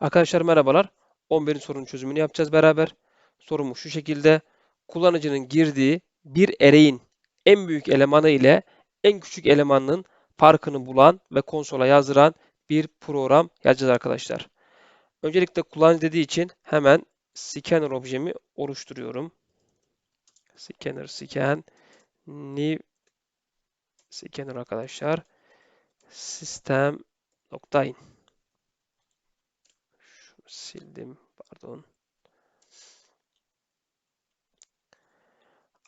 Arkadaşlar merhabalar. 11. sorunun çözümünü yapacağız beraber. Sorumuz şu şekilde. Kullanıcının girdiği bir array'in en büyük elemanı ile en küçük elemanının farkını bulan ve konsola yazdıran bir program yazacağız arkadaşlar. Öncelikle kullanıcı dediği için hemen scanner objemi oluşturuyorum. Scanner scan new scanner arkadaşlar. System nokta in sildim. Pardon.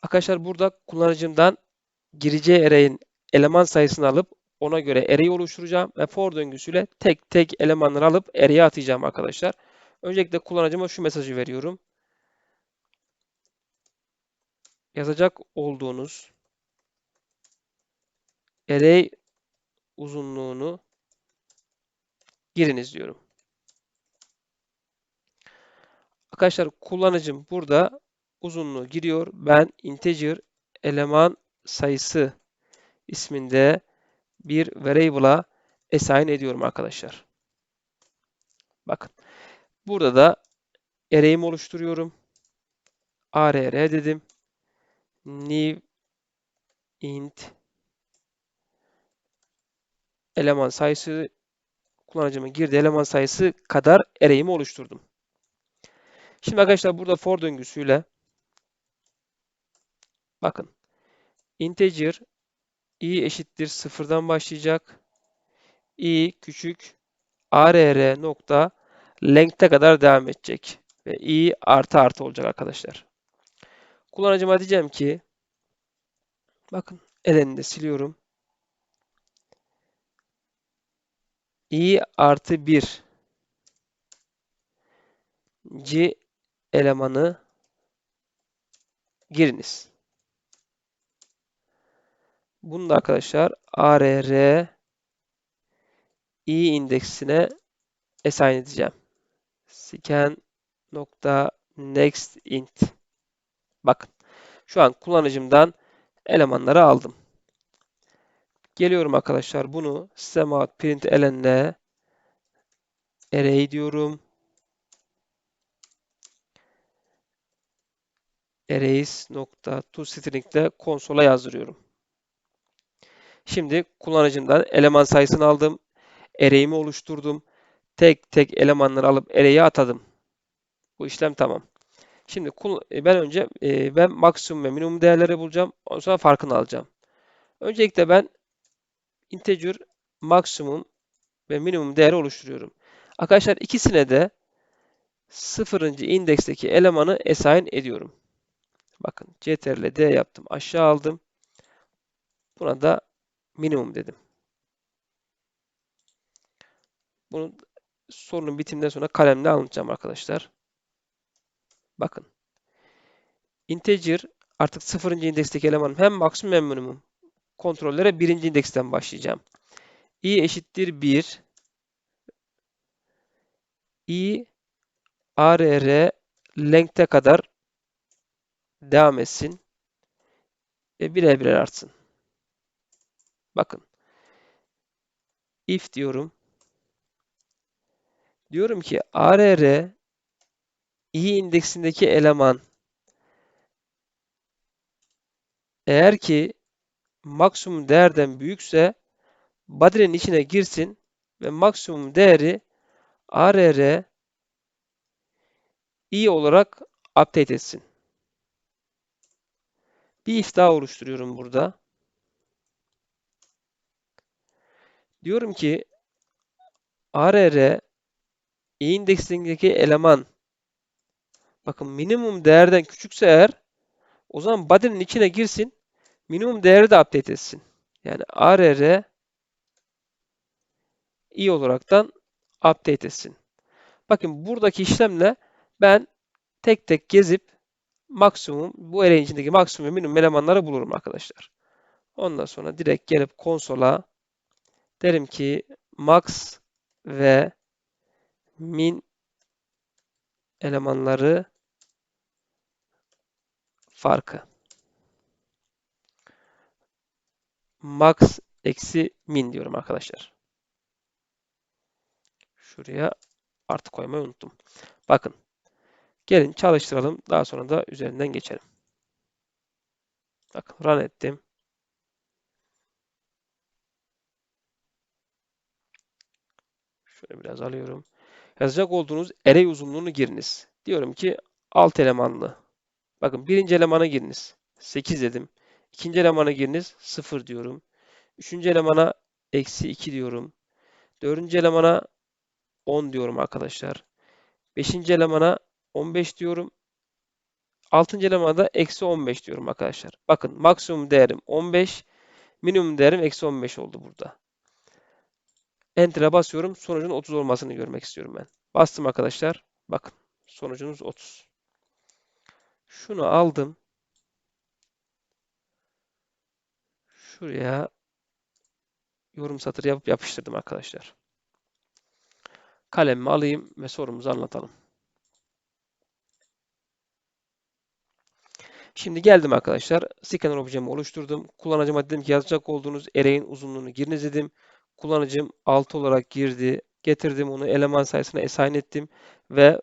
Arkadaşlar burada kullanıcımdan gireceği array'in eleman sayısını alıp ona göre array'i oluşturacağım ve for döngüsüyle tek tek elemanları alıp array'e atacağım arkadaşlar. Öncelikle kullanıcıma şu mesajı veriyorum. Yazacak olduğunuz array uzunluğunu giriniz diyorum. Arkadaşlar kullanıcım burada uzunluğu giriyor. Ben integer eleman sayısı isminde bir variable'a assign ediyorum arkadaşlar. Bakın. Burada da array'imi oluşturuyorum. arr dedim. new int eleman sayısı kullanıcımın girdiği eleman sayısı kadar array'imi oluşturdum. Şimdi arkadaşlar burada for döngüsüyle bakın integer i eşittir sıfırdan başlayacak. i küçük arr nokta length'e kadar devam edecek. Ve i artı artı olacak arkadaşlar. Kullanıcıma diyeceğim ki bakın elinde siliyorum. i artı 1 c elemanı giriniz. Bunu da arkadaşlar arr i indeksine assign edeceğim. scan nokta next int. Bakın şu an kullanıcımdan elemanları aldım. Geliyorum arkadaşlar bunu system out print elenle array diyorum. Arrays nokta toString'de konsola yazdırıyorum. Şimdi kullanıcımdan eleman sayısını aldım. Array'imi oluşturdum. Tek tek elemanları alıp array'e atadım. Bu işlem tamam. Şimdi e, ben önce e, ben maksimum ve minimum değerleri bulacağım. Ondan sonra farkını alacağım. Öncelikle ben integer maksimum ve minimum değeri oluşturuyorum. Arkadaşlar ikisine de sıfırıncı indeksteki elemanı assign ediyorum. Bakın ctrl D yaptım. Aşağı aldım. Buna da minimum dedim. Bunu sorunun bitiminden sonra kalemle anlatacağım arkadaşlar. Bakın. Integer artık sıfırıncı indeksteki elemanım hem maksimum hem minimum. Kontrollere birinci indeksten başlayacağım. i eşittir 1 i arr length'e kadar devam etsin ve birer birer artsın. Bakın. If diyorum. Diyorum ki arr i indeksindeki eleman eğer ki maksimum değerden büyükse body'nin içine girsin ve maksimum değeri arr i olarak update etsin. Bir if daha oluşturuyorum burada. Diyorum ki arr i indeksindeki eleman bakın minimum değerden küçükse eğer o zaman body'nin içine girsin minimum değeri de update etsin. Yani arr i olaraktan update etsin. Bakın buradaki işlemle ben tek tek gezip maksimum bu array içindeki maksimum minimum elemanları bulurum arkadaşlar. Ondan sonra direkt gelip konsola derim ki max ve min elemanları farkı. Max eksi min diyorum arkadaşlar. Şuraya artı koymayı unuttum. Bakın. Gelin çalıştıralım. Daha sonra da üzerinden geçelim. Bakın run ettim. Şöyle biraz alıyorum. Yazacak olduğunuz array uzunluğunu giriniz. Diyorum ki alt elemanlı. Bakın birinci elemana giriniz. 8 dedim. İkinci elemana giriniz. 0 diyorum. Üçüncü elemana eksi 2 diyorum. Dördüncü elemana 10 diyorum arkadaşlar. Beşinci elemana 15 diyorum. Altıncı elemana da eksi 15 diyorum arkadaşlar. Bakın maksimum değerim 15. Minimum değerim eksi 15 oldu burada. Enter'a basıyorum. Sonucun 30 olmasını görmek istiyorum ben. Bastım arkadaşlar. Bakın sonucunuz 30. Şunu aldım. Şuraya yorum satırı yapıp yapıştırdım arkadaşlar. Kalemimi alayım ve sorumuzu anlatalım. Şimdi geldim arkadaşlar. Scanner objemi oluşturdum. Kullanıcıma dedim ki yazacak olduğunuz array'in uzunluğunu giriniz dedim. Kullanıcım 6 olarak girdi. Getirdim onu eleman sayısına assign ettim ve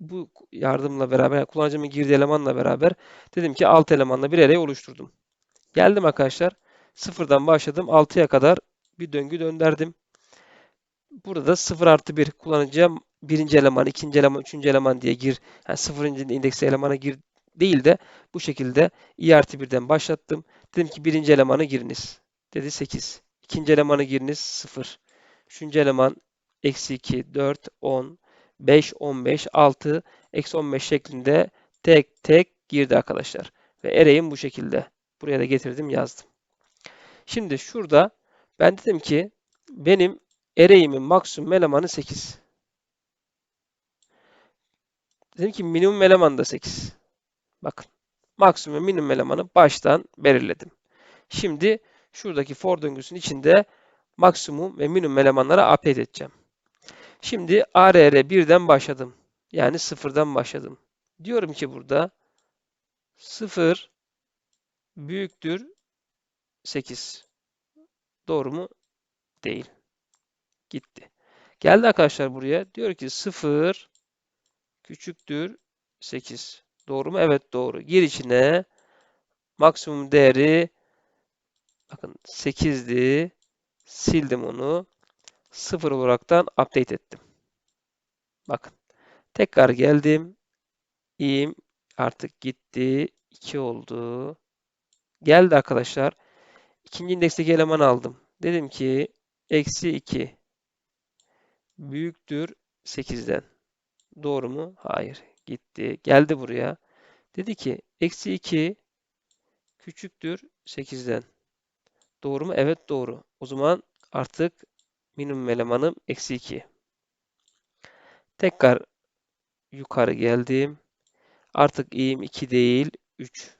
bu yardımla beraber kullanıcımın girdiği elemanla beraber dedim ki 6 elemanla bir array oluşturdum. Geldim arkadaşlar. Sıfırdan başladım. 6'ya kadar bir döngü döndürdüm. Burada da 0 artı 1 kullanıcıya birinci eleman, ikinci eleman, üçüncü eleman diye gir. Yani sıfırıncı indeksi elemana gir değil de bu şekilde i artı 1'den başlattım. Dedim ki birinci elemanı giriniz. Dedi 8. İkinci elemanı giriniz 0. Üçüncü eleman eksi 2, 4, 10, 5, 15, 6, eksi 15 şeklinde tek tek girdi arkadaşlar. Ve array'im bu şekilde. Buraya da getirdim yazdım. Şimdi şurada ben dedim ki benim array'imin maksimum elemanı 8. Dedim ki minimum eleman da 8. Bakın maksimum ve minimum elemanı baştan belirledim. Şimdi şuradaki for döngüsünün içinde maksimum ve minimum elemanlara update edeceğim. Şimdi ARR 1'den başladım. Yani sıfırdan başladım. Diyorum ki burada 0 büyüktür 8. Doğru mu? Değil. Gitti. Geldi arkadaşlar buraya. Diyor ki 0 küçüktür 8. Doğru mu? Evet doğru. Gir içine. Maksimum değeri bakın 8'di. Sildim onu. 0 olaraktan update ettim. Bakın. Tekrar geldim. İyiyim. Artık gitti. 2 oldu. Geldi arkadaşlar. İkinci indeksteki elemanı aldım. Dedim ki eksi 2 büyüktür 8'den. Doğru mu? Hayır. Gitti. Geldi buraya. Dedi ki eksi 2 küçüktür 8'den. Doğru mu? Evet doğru. O zaman artık minimum elemanım eksi 2. Tekrar yukarı geldim. Artık i'im 2 değil 3.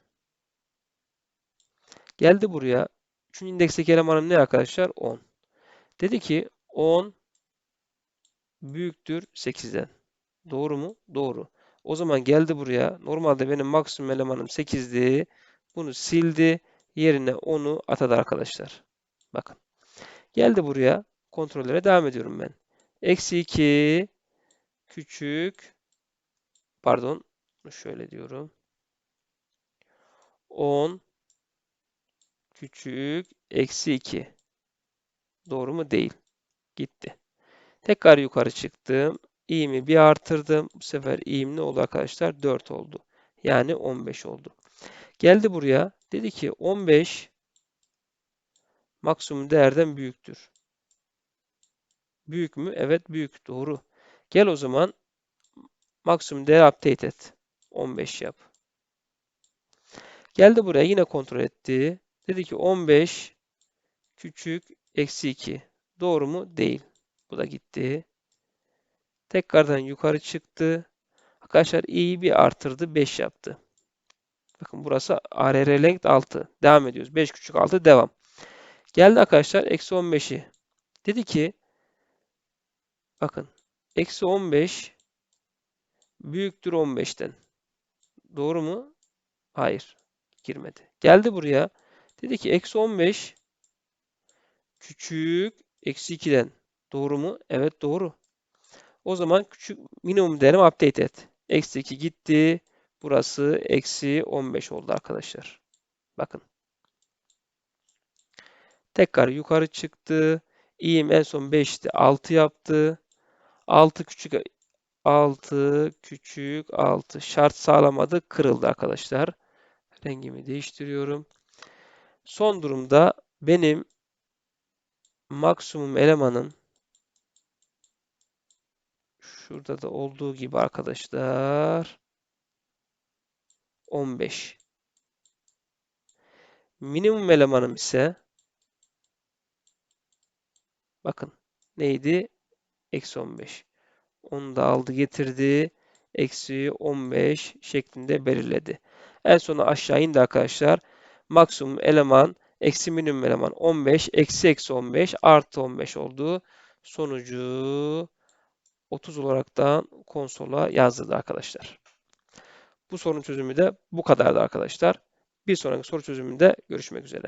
Geldi buraya. Üçüncü indeksteki elemanım ne arkadaşlar? 10. Dedi ki 10 büyüktür 8'den. Doğru mu? Doğru. O zaman geldi buraya. Normalde benim maksimum elemanım 8'di. Bunu sildi. Yerine 10'u atadı arkadaşlar. Bakın. Geldi buraya. Kontrollere devam ediyorum ben. Eksi 2 küçük pardon şöyle diyorum. 10 küçük eksi 2. Doğru mu? Değil. Gitti. Tekrar yukarı çıktım. İ'mi bir artırdım. Bu sefer i'm ne oldu arkadaşlar? 4 oldu. Yani 15 oldu. Geldi buraya. Dedi ki 15 maksimum değerden büyüktür. Büyük mü? Evet büyük. Doğru. Gel o zaman maksimum değer update et. 15 yap. Geldi buraya yine kontrol etti. Dedi ki 15 küçük eksi 2. Doğru mu? Değil. Bu da gitti. Tekrardan yukarı çıktı. Arkadaşlar i'yi bir artırdı. 5 yaptı. Bakın burası ARR length 6. Devam ediyoruz. 5 küçük 6 devam. Geldi arkadaşlar eksi 15'i. Dedi ki bakın eksi 15 büyüktür 15'ten. Doğru mu? Hayır. Girmedi. Geldi buraya. Dedi ki eksi 15 küçük eksi 2'den. Doğru mu? Evet doğru. O zaman küçük minimum değerimi update et. Eksi 2 gitti. Burası eksi 15 oldu arkadaşlar. Bakın. Tekrar yukarı çıktı. İyim en son 5'ti. 6 yaptı. 6 küçük 6 küçük 6 şart sağlamadı. Kırıldı arkadaşlar. Rengimi değiştiriyorum. Son durumda benim maksimum elemanın şurada da olduğu gibi arkadaşlar 15. Minimum elemanım ise bakın neydi? Eksi 15. Onu da aldı getirdi. Eksi 15 şeklinde belirledi. En sona aşağı indi arkadaşlar. Maksimum eleman eksi minimum eleman 15 eksi eksi 15 artı 15 oldu. Sonucu 30 olaraktan konsola yazdırdı arkadaşlar. Bu sorun çözümü de bu kadardı arkadaşlar. Bir sonraki soru çözümünde görüşmek üzere.